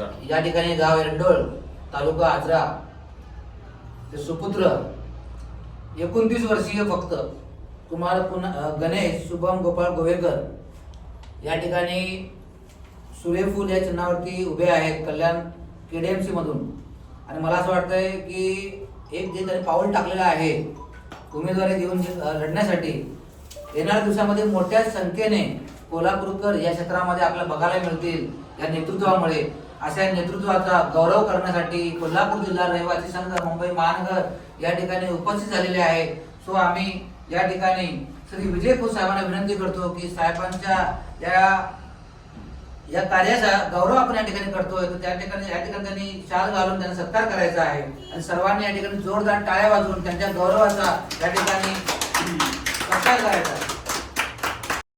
या ठिकाणी गाव एरंडोळ तालुका आजरा ते सुपुत्र एकोणतीस वर्षीय फक्त कुमार पुन गणेश शुभम गोपाळ गोवेकर या ठिकाणी सूर्यफूल या चिन्हावरती उभे आहेत कल्याण के डी एम सीमधून आणि मला असं वाटतंय की एक जे त्यांनी पाऊल टाकलेलं आहे उमेदवारी देऊन लढण्यासाठी येणाऱ्या दिवसामध्ये मोठ्या संख्येने कोल्हापूरकर या क्षेत्रामध्ये आपल्याला बघायला मिळतील या नेतृत्वामुळे. अशा नेतृत्वाचा गौरव करण्यासाठी कोल्हापूर जिल्हा रहिवासी संघ मुंबई महानगर या ठिकाणी उपस्थित झालेले आहे. सो आम्ही या ठिकाणी श्री विजय खोत साहेबांना विनंती करतो की साहेबांच्या या या कार्याचा गौरव आपण या ठिकाणी करतोय. तर त्या ठिकाणी या ठिकाणी त्यांनी शाल घालून त्यांना सत्कार करायचा आहे. आणि सर्वांनी या ठिकाणी जोरदार टाळ्या वाजवून त्यांच्या गौरवाचा या ठिकाणी सत्कार करायचा आहे.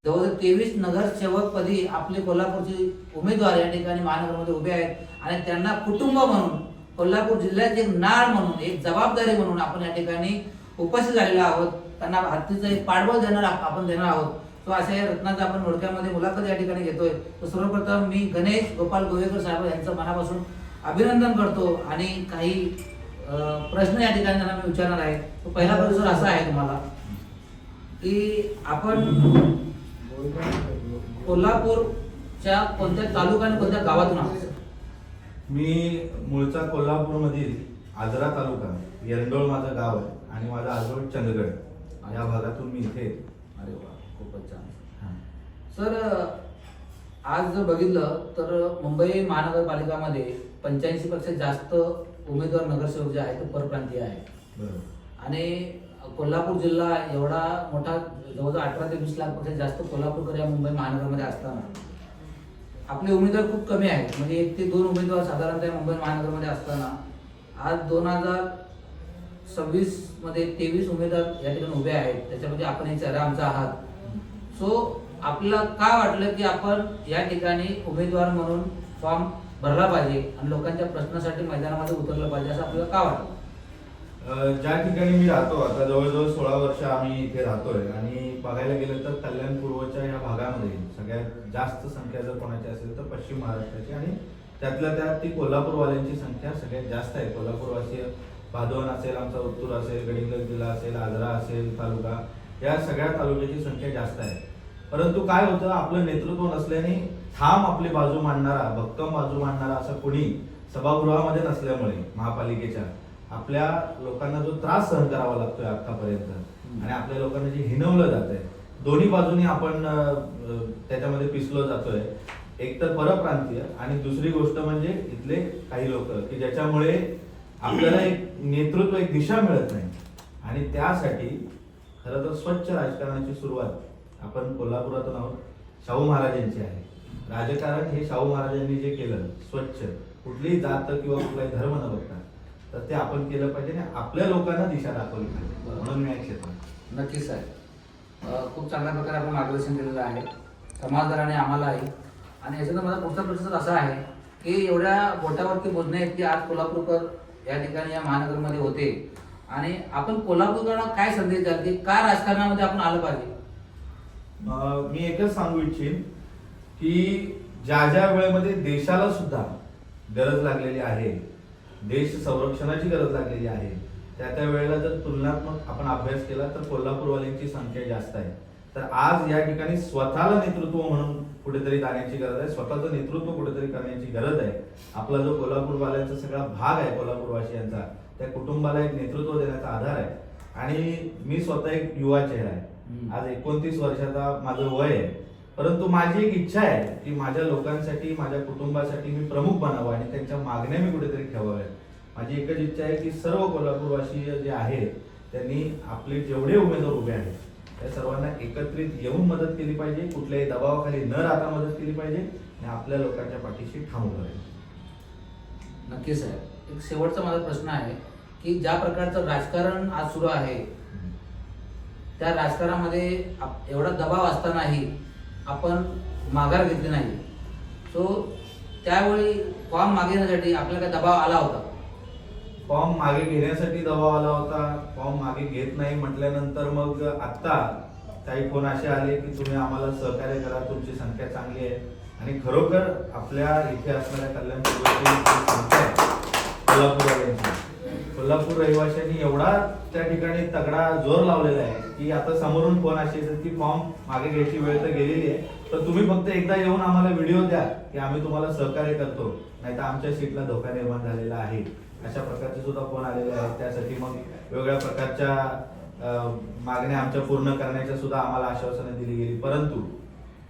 जवळजवळ तेवीस नगरसेवकपदी आपले कोल्हापूरचे उमेदवार या ठिकाणी महानगरमध्ये उभे आहेत. आणि त्यांना कुटुंब म्हणून कोल्हापूर जिल्ह्यात एक नाळ म्हणून एक जबाबदारी म्हणून आपण या ठिकाणी उपस्थित झालेलो आहोत. त्यांना भारतीचं एक पाठबळ देणार आपण देणार आहोत. तो अशा या रत्नाचा आपण मोडक्यामध्ये मुलाखत या ठिकाणी घेतोय. तर सर्वप्रथम मी गणेश गोपाल गोवेकर साहेब यांचं मनापासून अभिनंदन करतो. आणि काही प्रश्न या ठिकाणी त्यांना मी विचारणार आहे. तो पहिला प्रश्न असा आहे तुम्हाला की आपण कोल्हापूरच्या कोणत्या तालुका आणि कोणत्या गावातून आहात मी मूळचा कोल्हापूरमधील आजरा तालुका एरंडोळ माझं गाव आहे आणि माझा आजोळ चंदगड या भागातून मी इथे. अरे वा खूपच छान. सर आज जर बघितलं तर मुंबई महानगरपालिकामध्ये पंच्याऐंशी पेक्षा जास्त उमेदवार नगरसेवक जे आहेत ते परप्रांतीय आहेत. आणि कोल्हापूर जिल्हा एवढा मोठा जवळजवळ अठरा ते वीस लाखपेक्षा जास्त कोल्हापूरकर या मुंबई महानगरमध्ये असताना. आपले उमेदवार खूप कमी आहेत. म्हणजे एक ते दोन उमेदवार साधारणतः मुंबई महानगरमध्ये असताना आज दोन हजार सव्वीसमध्ये तेवीस उमेदवार या ठिकाणी उभे आहेत. त्याच्यामध्ये आपण एक चेहरा आमचा आहात. सो आपल्याला का वाटलं की आपण या ठिकाणी उमेदवार म्हणून फॉर्म भरला पाहिजे आणि लोकांच्या प्रश्नासाठी मैदानामध्ये उतरलं पाहिजे असं आपल्याला का वाटतं ज्या ठिकाणी मी राहतो आता जवळजवळ सोळा वर्ष आम्ही इथे राहतोय. आणि बघायला गेलं तर कल्याण पूर्वच्या या भागामध्ये सगळ्यात जास्त संख्या जर कोणाची असेल तर पश्चिम महाराष्ट्राची आणि त्यातल्या त्यात ती कोल्हापूरवाल्यांची संख्या सगळ्यात जास्त आहे. कोल्हापूरवासी भादवण असेल आमचा उत्तूर असेल गडिंग्लज जिल्हा असेल आजरा असेल तालुका या सगळ्या तालुक्याची संख्या जास्त आहे. परंतु काय होतं आपलं नेतृत्व नसल्याने ठाम आपली बाजू मांडणारा भक्कम बाजू मांडणारा असं कोणी सभागृहामध्ये नसल्यामुळे महापालिकेच्या आपल्या लोकांना जो त्रास सहन करावा लागतोय आतापर्यंत आणि आपल्या लोकांना जे हिनवलं जात आहे दोन्ही बाजूनी आपण त्याच्यामध्ये पिसलो जातोय. एक तर परप्रांतीय आणि दुसरी गोष्ट म्हणजे इथले काही लोक की ज्याच्यामुळे आपल्याला एक नेतृत्व एक दिशा मिळत नाही. आणि त्यासाठी खरं तर स्वच्छ राजकारणाची सुरुवात आपण कोल्हापुरातून आहोत शाहू महाराजांची आहे. राजकारण हे शाहू महाराजांनी जे केलं स्वच्छ कुठलीही जात किंवा कुठलाही धर्म न बघता तर ते आपण केलं पाहिजे आणि आपल्या लोकांना दिशा दाखवली पाहिजे. म्हणून मी या क्षेत्रात नक्कीच आहे अं, खूप चांगल्या प्रकारे आपण मार्गदर्शन केलेलं आहे. समाजदाराने आम्हालाही आणि याच्यात माझा पुढचा प्रश्न असा आहे की एवढ्या बोटावरती मोजणे आहेत की आज कोल्हापूरकर या ठिकाणी या महानगरमध्ये होते. आणि आपण कोल्हापूरकरांना काय संदेश द्याल की का राजकारणामध्ये आपण आलं पाहिजे? मी एकच सांगू इच्छिन की ज्या ज्या वेळेमध्ये देशाला सुद्धा गरज लागलेली आहे देश संरक्षणाची गरज लागलेली आहे. त्या त्या वेळेला जर तुलनात्मक आपण अभ्यास केला तर कोल्हापूरवाल्यांची संख्या जास्त आहे. तर आज या ठिकाणी स्वतःला नेतृत्व म्हणून कुठेतरी जाण्याची गरज आहे स्वतःचं नेतृत्व कुठेतरी करण्याची गरज आहे. आपला जो कोल्हापूरवाल्यांचा सगळा भाग आहे कोल्हापूरवासियांचा त्या कुटुंबाला एक नेतृत्व देण्याचा आधार आहे. आणि मी स्वतः एक युवा चेहरा आहे. आज एकोणतीस वर्षाचा माझं वय आहे. परंतु माझी एक इच्छा आहे की माझ्या लोकांसाठी माझ्या कुटुंबासाठी मी प्रमुख बनावं आणि त्यांच्या मागण्या मी कुठेतरी ठेवाव्या माझी एकच इच्छा आहे की सर्व कोल्हापूरवासी जे आहेत त्यांनी आपले जेवढे उमेदवार उभे आहेत त्या सर्वांना एकत्रित येऊन मदत केली पाहिजे कुठल्याही दबावाखाली न राहता मदत केली पाहिजे आणि आपल्या लोकांच्या पाठीशी ठाम उभं राहायचं. नक्कीच आहे एक शेवटचा माझा प्रश्न आहे की ज्या प्रकारचं राजकारण आज सुरू आहे त्या राजकारणामध्ये एवढा दबाव असतानाही आपण माघार घेतली नाही. सो त्यावेळी फॉर्म मागे घेण्यासाठी आपल्याला काय दबाव आला होता? फॉर्म मागे घेण्यासाठी दबाव आला होता. फॉर्म मागे घेत नाही म्हटल्यानंतर मग आत्ता काही फोन असे आले की तुम्ही आम्हाला सहकार्य करा तुमची संख्या चांगली आहे. आणि खरोखर आपल्या इथे असणाऱ्या कल्याण पूर्वची जी संख्या आहे कोल्हापूरवाल्यांची कोल्हापूर रहिवाशांनी एवढा त्या ठिकाणी तगडा जोर लावलेला आहे की आता समोरून फोन अशी येतात की फॉर्म मागे घ्यायची वेळ तर गेलेली आहे. तर तुम्ही फक्त एकदा येऊन आम्हाला व्हिडिओ द्या की आम्ही तुम्हाला सहकार्य करतो. नाहीतर आमच्या सीटला धोका निर्माण झालेला आहे. अशा प्रकारचे सुद्धा फोन आलेले आहेत. त्यासाठी मग वेगवेगळ्या प्रकारच्या मागण्या आमच्या पूर्ण करण्याच्या सुद्धा आम्हाला आश्वासनं दिली गेली. परंतु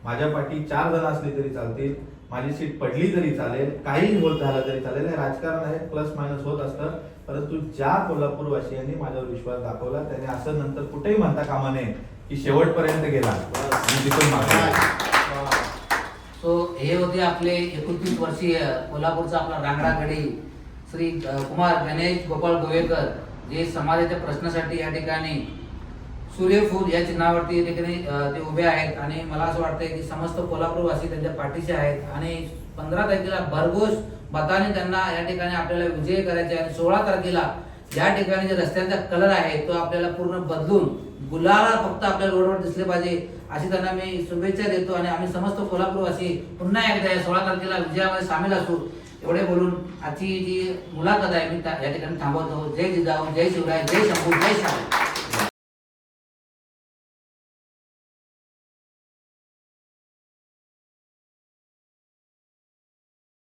माझ्या पाठी चार जण असले तरी चालतील. माझी सीट पडली तरी चालेल काही होत झालं तरी चालेल. हे राजकारण आहे प्लस मायनस होत असतं. परंतु ज्या कोल्हापूरवासियांनी माझ्यावर विश्वास दाखवला त्याने असं नंतर कुठेही म्हणता कामा नये की शेवटपर्यंत गेला. सो हे. होते आपले एकोणतीस वर्षीय कोल्हापूरचा आपला रांगडागडी श्री कुमार गणेश गोपाळ गोवेकर जे समाजाच्या प्रश्नासाठी या ठिकाणी सूर्यफूल या चिन्हावरती ठिकाणी ते उभे आहेत. आणि मला असं वाटतंय की समस्त कोल्हापूरवासी त्यांच्या पाठीशी आहेत. आणि पंधरा तारखेला भरघोस मताने त्यांना या ठिकाणी आपल्याला विजय करायचे आणि सोळा तारखेला या ठिकाणी जे रस्त्यांचा कलर आहे तो आपल्याला पूर्ण बदलून गुलाला फक्त आपल्या रोडवर दिसले पाहिजे अशी त्यांना मी शुभेच्छा देतो. आणि आम्ही समस्त कोल्हापूरवासी पुन्हा एकदा या सोळा तारखेला विजयामध्ये सामील असू एवढे बोलून आजची जी मुलाखत आहे मी या ठिकाणी थांबवतो. जय जिजाऊ जय शिवराय जय शंभू जय शाहू.